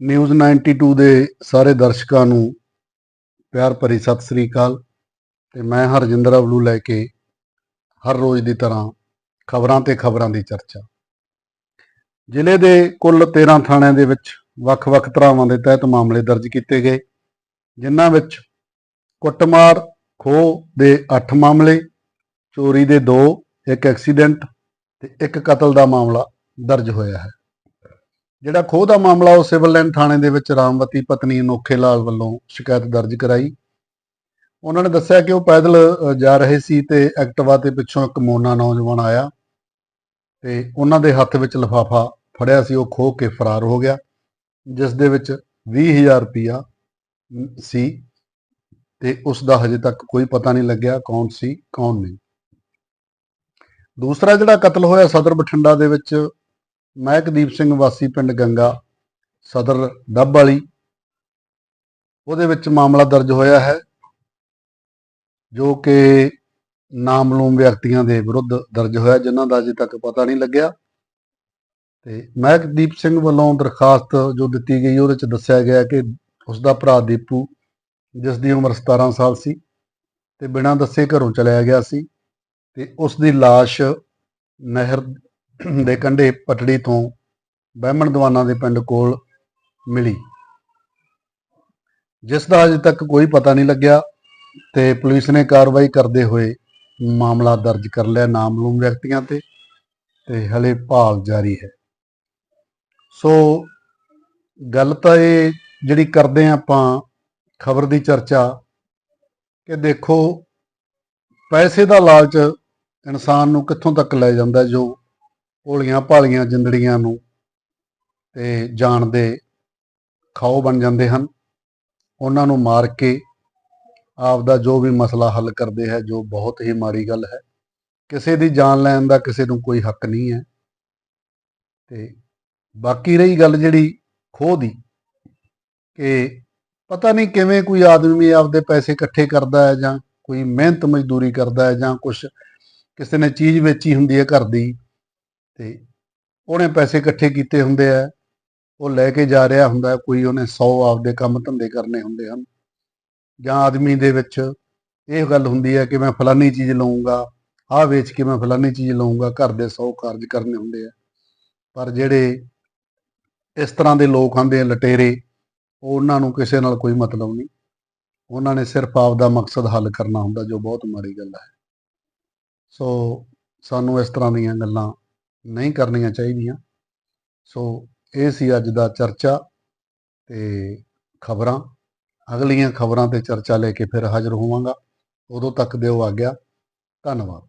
News 92 ਦੇ ਸਾਰੇ ਦਰਸ਼ਕਾਂ ਨੂੰ ਪਿਆਰ ਭਰੀ ਸਤਿ ਸ੍ਰੀ ਅਕਾਲ ਤੇ ਮੈਂ ਹਰਜਿੰਦਰ ਅਵਲੂ ਲੈ ਕੇ ਹਰ ਰੋਜ਼ ਦੀ ਤਰ੍ਹਾਂ ਖਬਰਾਂ ਤੇ ਖਬਰਾਂ ਦੀ ਚਰਚਾ। ਜ਼ਿਲ੍ਹੇ ਦੇ ਕੁੱਲ 13 ਥਾਣਿਆਂ ਦੇ ਵਿੱਚ ਵੱਖ-ਵੱਖ ਧਰਾਵਾਂ ਦੇ ਤਹਿਤ ਮਾਮਲੇ ਦਰਜ ਕੀਤੇ ਗਏ, ਜਿਨ੍ਹਾਂ ਵਿੱਚ ਕੁੱਟਮਾਰ, ਖੋਹ ਦੇ 8 ਮਾਮਲੇ, ਚੋਰੀ ਦੇ 2 ਇੱਕ ਐਕਸੀਡੈਂਟ ਤੇ ਇੱਕ ਕਤਲ ਦਾ ਮਾਮਲਾ ਦਰਜ ਹੋਇਆ ਹੈ। ਜਿਹੜਾ ਖੋਹ ਦਾ ਮਾਮਲਾ ਉਹ ਸਿਵਲ ਲਾਈਨ ਥਾਣੇ ਦੇ ਵਿੱਚ ਰਾਮਵਤੀ ਪਤਨੀ ਅਨੋਖੇ ਲਾਲ ਵੱਲੋਂ ਸ਼ਿਕਾਇਤ ਦਰਜ ਕਰਾਈ। ਉਹਨਾਂ ਨੇ ਦੱਸਿਆ ਕਿ ਉਹ ਪੈਦਲ ਜਾ ਰਹੇ ਸੀ ਤੇ ਐਕਟਿਵਾ ਤੇ ਪਿੱਛੋਂ ਇੱਕ ਮੋਨਾ ਨੌਜਵਾਨ ਆਇਆ ਤੇ ਉਹਨਾਂ ਦੇ ਹੱਥ ਵਿੱਚ ਲਿਫਾਫਾ ਫੜਿਆ ਸੀ ਉਹ ਖੋਹ ਕੇ ਫਰਾਰ ਹੋ ਗਿਆ ਜਿਸ ਦੇ ਵਿੱਚ 20000 ਰੁਪਇਆ ਮ, ਸੀ ਤੇ ਉਸ ਦਾ ਹਜੇ ਤੱਕ ਕੋਈ ਪਤਾ ਨਹੀਂ ਲੱਗਿਆ ਕੌਣ ਸੀ ਕੌਣ ਨਹੀਂ। ਦੂਸਰਾ ਜਿਹੜਾ ਕਤਲ ਹੋਇਆ ਸਦਰ ਬਠਿੰਡਾ ਦੇ ਵਿੱਚ ਮਹਿਕਦੀਪ ਸਿੰਘ ਵਾਸੀ ਪਿੰਡ ਗੰਗਾ, ਸਦਰ ਡੱਬ ਵਾਲੀ। ਉਹਦੇ ਵਿੱਚ ਮਾਮਲਾ ਦਰਜ ਹੋਇਆ ਹੈ, ਜੋ ਕਿ ਨਾਮਲੂਮ ਵਿਅਕਤੀਆਂ ਦੇ ਵਿਰੁੱਧ ਦਰਜ ਹੋਇਆ, ਜਿਨ੍ਹਾਂ ਦਾ ਅਜੇ ਤੱਕ ਪਤਾ ਨਹੀਂ ਲੱਗਿਆ। ਤੇ ਮਹਿਕਦੀਪ ਸਿੰਘ ਵੱਲੋਂ ਦਰਖਾਸਤ ਜੋ ਦਿੱਤੀ ਗਈ, ਉਹਦੇ ਚ ਦੱਸਿਆ ਗਿਆ ਕਿ ਉਸ ਦਾ ਭਰਾ ਦੀਪੂ, ਜਿਸ ਦੀ ਉਮਰ 17 ਸਾਲ ਸੀ, ਤੇ ਬਿਨਾਂ ਦੱਸੇ ਘਰੋਂ ਚਲਿਆ ਗਿਆ ਸੀ, ਤੇ ਉਸ ਦੀ ਲਾਸ਼ ਨਹਿਰ ਦੇ ਕੰਢੇ ਪਟੜੀ ਤੋਂ ਬਹਿਮਣ ਦਵਾਨਾ ਦੇ ਪਿੰਡ ਕੋਲ ਮਿਲੀ। ਜਿਸ ਦਾ ਅਜੇ ਤੱਕ ਕੋਈ ਪਤਾ ਨਹੀਂ ਲੱਗਿਆ ਤੇ ਪੁਲਿਸ ਨੇ ਕਾਰਵਾਈ ਕਰਦੇ ਹੋਏ ਮਾਮਲਾ ਦਰਜ ਕਰ ਲਿਆ ਨਾਮਲੂਮ ਵਿਅਕਤੀਆਂ ਤੇ ਤੇ ਹਲੇ ਭਾਲ ਜਾਰੀ ਹੈ। ਸੋ ਗੱਲ ਤਾਂ ਇਹ ਜਿਹੜੀ ਕਰਦੇ ਹਾਂ ਆਪਾਂ ਖਬਰ ਦੀ ਚਰਚਾ ਕਿ ਦੇਖੋ ਪੈਸੇ ਦਾ ਲਾਲਚ ਇਨਸਾਨ ਨੂੰ ਕਿੱਥੋਂ ਤੱਕ ਲੈ ਜਾਂਦਾ ਜੋ ਭੋਲੀਆਂ ਭਾਲੀਆਂ ਜਿੰਦੜੀਆਂ ਨੂੰ ਤੇ ਜਾਣ ਦੇ ਖਾਓ ਬਣ ਜਾਂਦੇ ਹਨ। ਉਹਨਾਂ ਨੂੰ ਮਾਰ ਕੇ ਆਪ ਦਾ ਜੋ ਵੀ ਮਸਲਾ ਹੱਲ ਕਰਦੇ ਹੈ, ਜੋ ਬਹੁਤ ਹੀ ਮਾੜੀ ਗੱਲ ਹੈ, ਕਿਸੇ ਦੀ ਜਾਨ ਲੈਣ ਦਾ ਕਿਸੇ ਨੂੰ ਕੋਈ ਹੱਕ ਨਹੀਂ ਹੈ। ਤੇ ਬਾਕੀ ਰਹੀ ਗੱਲ ਜਿਹੜੀ ਖੋਹ ਦੀ ਕਿ ਪਤਾ ਨਹੀਂ ਕਿਵੇਂ ਕੋਈ ਆਦਮੀ ਆਪਦੇ ਪੈਸੇ ਇਕੱਠੇ ਕਰਦਾ ਹੈ ਜਾਂ ਕੋਈ ਮਿਹਨਤ ਮਜ਼ਦੂਰੀ ਕਰਦਾ ਹੈ ਜਾਂ ਕੁਝ ਕਿਸੇ ਨੇ ਚੀਜ਼ ਵੇਚੀ ਹੁੰਦੀ ਹੈ ਘਰ ਦੀ। ਤੇ ਉਹਨੇ ਪੈਸੇ ਇਕੱਠੇ ਕੀਤੇ ਹੁੰਦੇ ਆ, ਉਹ ਲੈ ਕੇ ਜਾ ਰਿਹਾ ਹੁੰਦਾ, ਕੋਈ ਉਹਨੇ 100 ਆਪਦੇ ਕੰਮ ਧੰਦੇ ਕਰਨੇ ਹੁੰਦੇ ਹਨ। ਜਾਂ ਆਦਮੀ ਦੇ ਵਿੱਚ ਇਹ ਗੱਲ ਹੁੰਦੀ ਹੈ ਕਿ ਮੈਂ ਫਲਾਨੀ ਚੀਜ਼ ਲਵਾਂਗਾ ਆਹ ਵੇਚ ਕੇ ਮੈਂ ਫਲਾਨੀ ਚੀਜ਼ ਲਵਾਂਗਾ ਘਰ ਦੇ 100 ਕਾਰਜ ਕਰਨੇ ਹੁੰਦੇ ਆ। ਪਰ ਜਿਹੜੇ ਇਸ ਤਰ੍ਹਾਂ ਦੇ ਲੋਕ ਆਂਦੇ ਆ ਲਟੇਰੇ ਉਹਨਾਂ ਨੂੰ ਕਿਸੇ ਨਾਲ ਕੋਈ ਮਤਲਬ ਨਹੀਂ। ਉਹਨਾਂ ਨੇ ਸਿਰਫ ਆਪ ਦਾ ਮਕਸਦ ਹੱਲ ਕਰਨਾ ਹੁੰਦਾ, ਜੋ ਬਹੁਤ ਮਾੜੀ ਗੱਲ ਹੈ। ਸੋ ਸਾਨੂੰ ਇਸ ਤਰ੍ਹਾਂ ਦੀਆਂ ਗੱਲਾਂ ਨਹੀਂ ਕਰਨੀਆਂ ਚਾਹੀਦੀਆਂ। ਸੋ ਇਹ ਸੀ ਅੱਜ ਦਾ ਚਰਚਾ ਤੇ ਖਬਰਾਂ। ਅਗਲੀਆਂ ਖਬਰਾਂ ਤੇ ਚਰਚਾ ਲੈ ਕੇ ਫਿਰ ਹਾਜ਼ਰ ਹੋਵਾਂਗਾ। ਉਦੋਂ ਤੱਕ ਦਿਓ ਆ ਗਿਆ ਧੰਨਵਾਦ।